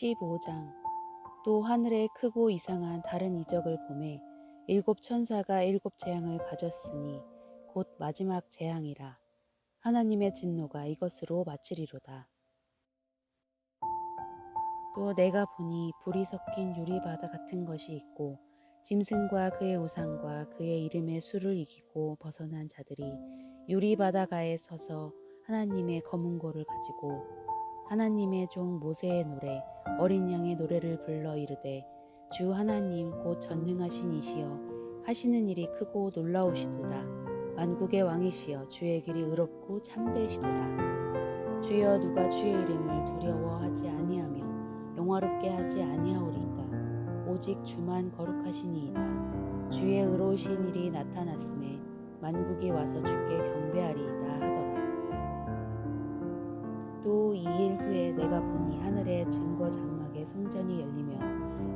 15장 또 하늘에 크고 이상한 다른 이적을 보매 일곱 천사가 일곱 재앙을 가졌으니 곧 마지막 재앙이라 하나님의 진노가 이것으로 마치리로다. 또 내가 보니 불이 섞인 유리바다 같은 것이 있고 짐승과 그의 우상과 그의 이름의 수를 이기고 벗어난 자들이 유리바다가에 서서 하나님의 검은 고를 가지고 하나님의 종 모세의 노래 어린 양의 노래를 불러 이르되 주 하나님 곧 전능하신 이시여 하시는 일이 크고 놀라우시도다. 만국의 왕이시여 주의 길이 의롭고 참되시도다. 주여 누가 주의 이름을 두려워하지 아니하며 영화롭게 하지 아니하오리까? 오직 주만 거룩하시니이다. 주의 의로우신 일이 나타났음에 만국이 와서 주께 경배하리이다 하더라 또 이 일 후에 내가 보니 하늘의 증거 장막의 성전이 열리며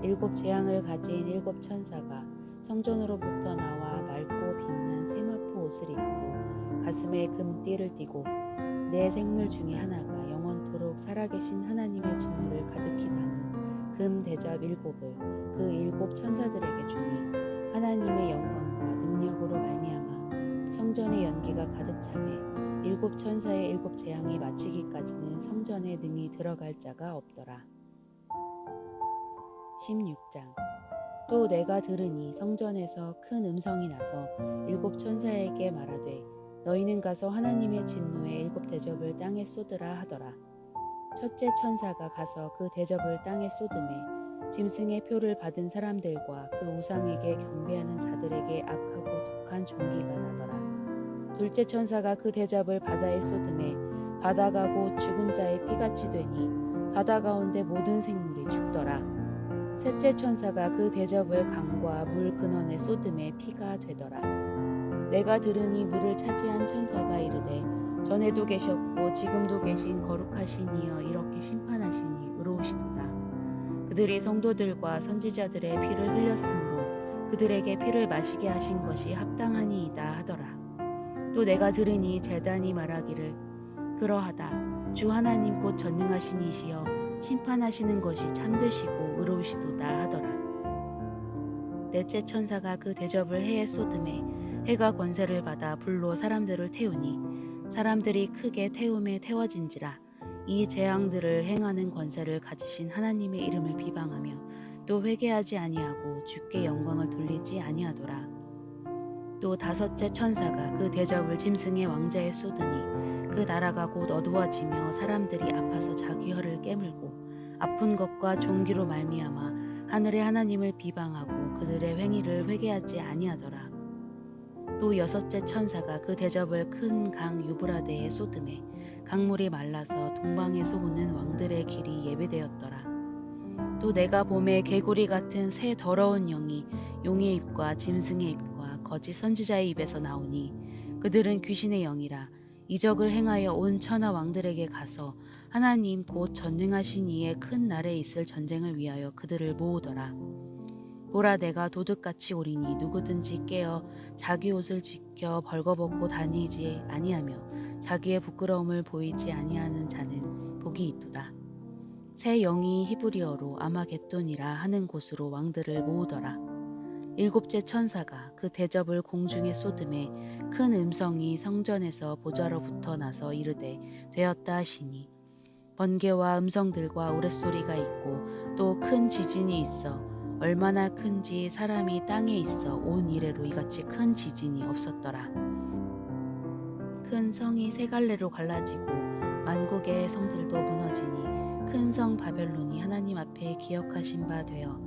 일곱 재앙을 가진 일곱 천사가 성전으로부터 나와 맑고 빛난 세마포 옷을 입고 가슴에 금띠를 띠고 내 생물 중에 하나가 영원토록 살아계신 하나님의 진노를 가득히 담은 금 대접 일곱을 그 일곱 천사들에게 주니 하나님의 영광과 능력으로 말미암아 성전의 연기가 가득 차매 일곱 천사의 일곱 재앙이 마치기까지는 성전에 능히 들어갈 자가 없더라. 16장 또 내가 들으니 성전에서 큰 음성이 나서 일곱 천사에게 말하되 너희는 가서 하나님의 진노의 일곱 대접을 땅에 쏟으라 하더라. 첫째 천사가 가서 그 대접을 땅에 쏟음에 짐승의 표를 받은 사람들과 그 우상에게 경배하는 자들에게 악하고 독한 종기가 나더라. 둘째 천사가 그 대접을 바다에 쏟음에 바다가 곧 죽은 자의 피같이 되니 바다 가운데 모든 생물이 죽더라. 셋째 천사가 그 대접을 강과 물 근원에 쏟음에 피가 되더라. 내가 들으니 물을 차지한 천사가 이르되 전에도 계셨고 지금도 계신 거룩하신 이여 이렇게 심판하시니 의로우시도다. 그들이 성도들과 선지자들의 피를 흘렸으므로 그들에게 피를 마시게 하신 것이 합당하니이다 하더라. 또 내가 들으니 재단이 말하기를 그러하다 주 하나님 곧 전능하신 이시여 심판하시는 것이 참되시고 의로우시도다 하더라. 넷째 천사가 그 대접을 해에 쏟음에 해가 권세를 받아 불로 사람들을 태우니 사람들이 크게 태움에 태워진지라 이 재앙들을 행하는 권세를 가지신 하나님의 이름을 비방하며 또 회개하지 아니하고 주께 영광을 돌리지 아니하더라 또 다섯째 천사가 그 대접을 짐승의 왕자에 쏟으니 그 나라가 곧 어두워지며 사람들이 아파서 자기 혀를 깨물고 아픈 것과 종기로 말미암아 하늘의 하나님을 비방하고 그들의 행위를 회개하지 아니하더라. 또 여섯째 천사가 그 대접을 큰 강 유브라데에 쏟음에 강물이 말라서 동방에서 오는 왕들의 길이 예배되었더라. 또 내가 봄에 개구리 같은 새 더러운 영이 용의 입과 짐승의 입과 거짓 선지자의 입에서 나오니 그들은 귀신의 영이라 이적을 행하여 온 천하 왕들에게 가서 하나님 곧 전능하신 이의 큰 날에 있을 전쟁을 위하여 그들을 모으더라. 보라 내가 도둑같이 오리니 누구든지 깨어 자기 옷을 지켜 벌거벗고 다니지 아니하며 자기의 부끄러움을 보이지 아니하는 자는 복이 있도다. 새 영이 히브리어로 아마겟돈이라 하는 곳으로 왕들을 모으더라. 일곱째 천사가 그 대접을 공중에 쏟음에 큰 음성이 성전에서 보좌로부터 나서 이르되 되었다 하시니 번개와 음성들과 우레소리가 있고 또 큰 지진이 있어 얼마나 큰지 사람이 땅에 있어 온 이래로 이같이 큰 지진이 없었더라. 큰 성이 세 갈래로 갈라지고 만국의 성들도 무너지니 큰 성 바벨론이 하나님 앞에 기억하신 바 되어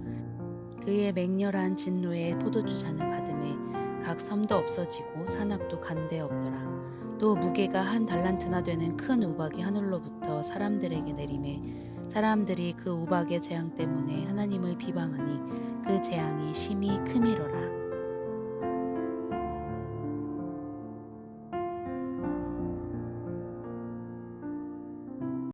그의 맹렬한 진노의 포도주 잔을 받음에 각 섬도 없어지고 산악도 간데 없더라. 또 무게가 한 달란트나 되는 큰 우박이 하늘로부터 사람들에게 내림에 사람들이 그 우박의 재앙 때문에 하나님을 비방하니 그 재앙이 심히 크미로라.